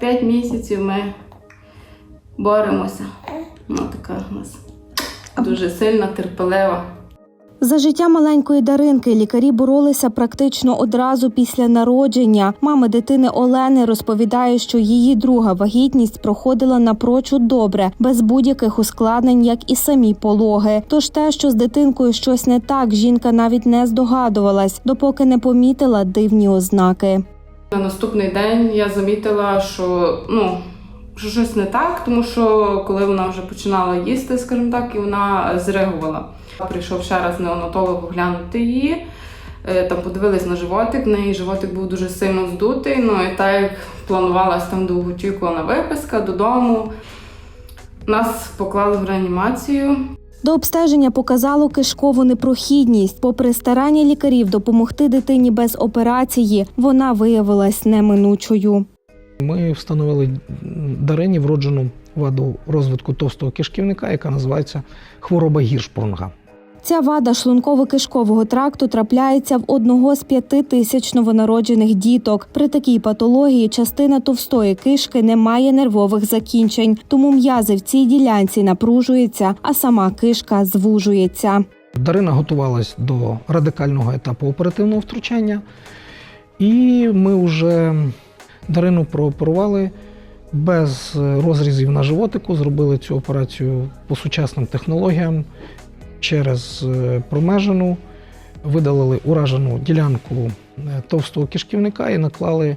П'ять місяців ми боремося. Ну, така у нас дуже сильна, терпелива. За життя маленької Даринки лікарі боролися практично одразу після народження. Мама дитини Олени розповідає, що її друга вагітність проходила напрочуд добре, без будь-яких ускладнень, як і самі пологи. Тож те, що з дитинкою щось не так, жінка навіть не здогадувалась, допоки не помітила дивні ознаки. На наступний день я замітила, що ну, що щось не так, тому що коли вона вже починала їсти, скажімо так, і вона зреагувала. Прийшов ще раз неонатолог оглянути її. е, Там подивились на животик, в неї животик був дуже сильно здутий. Ну і так як планувалась там довгоочікувана виписка додому. Нас поклали в реанімацію. До обстеження показало кишкову непрохідність. Попри старання лікарів допомогти дитині без операції, вона виявилась неминучою. Ми встановили дарені вроджену ваду розвитку товстого кишківника, яка називається хвороба гіршпрунга. Ця вада шлунково-кишкового тракту трапляється в одного з п'яти тисяч новонароджених діток. При такій патології частина товстої кишки не має нервових закінчень, тому м'язи в цій ділянці напружуються, а сама кишка звужується. Дарина готувалась до радикального етапу оперативного втручання, і ми вже Дарину прооперували без розрізів на животику. Зробили цю операцію по сучасним технологіям через е, промежину, видалили уражену ділянку е, товстого кишківника і наклали.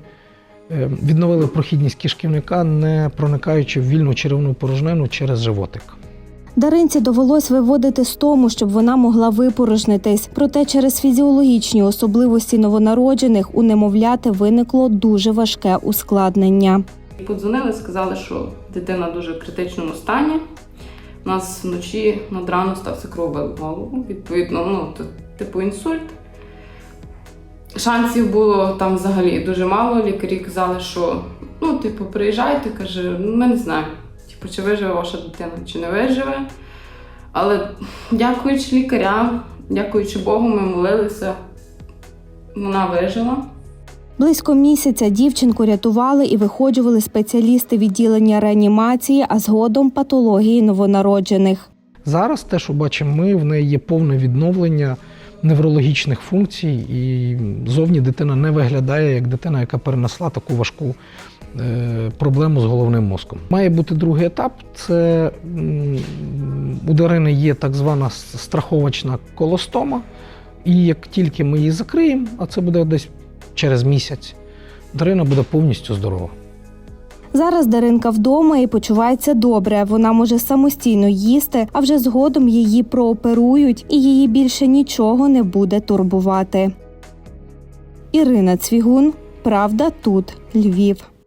е, Відновили прохідність кишківника, не проникаючи в вільну черевну порожнину через животик. Даринці довелось виводити з тому, щоб вона могла випорожнитись. Проте через фізіологічні особливості новонароджених у немовляти виникло дуже важке ускладнення. Подзвонили, сказали, що дитина дуже в критичному стані. У нас вночі над рану стався крововий в голову. Відповідно, ну, типу інсульт. Шансів було там взагалі дуже мало. Лікарі казали, що ну, типу, приїжджайте, каже, «Ну, ми не знаємо, типу, чи виживе ваша дитина, чи не виживе. Але дякуючи лікарям, дякуючи Богу, ми молилися, вона вижила. Близько місяця дівчинку рятували і виходжували спеціалісти відділення реанімації, а згодом патології новонароджених. Зараз те, що бачимо ми, в неї є повне відновлення неврологічних функцій, і зовні дитина не виглядає як дитина, яка перенесла таку важку е, проблему з головним мозком. Має бути другий етап. Це у Дарини є так звана страховочна колостома. І як тільки ми її закриємо, а це буде десь через місяць, Дарина буде повністю здорова. Зараз Даринка вдома і почувається добре. Вона може самостійно їсти, а вже згодом її прооперують, і її більше нічого не буде турбувати. Ірина Цвігун, Правда, тут Львів.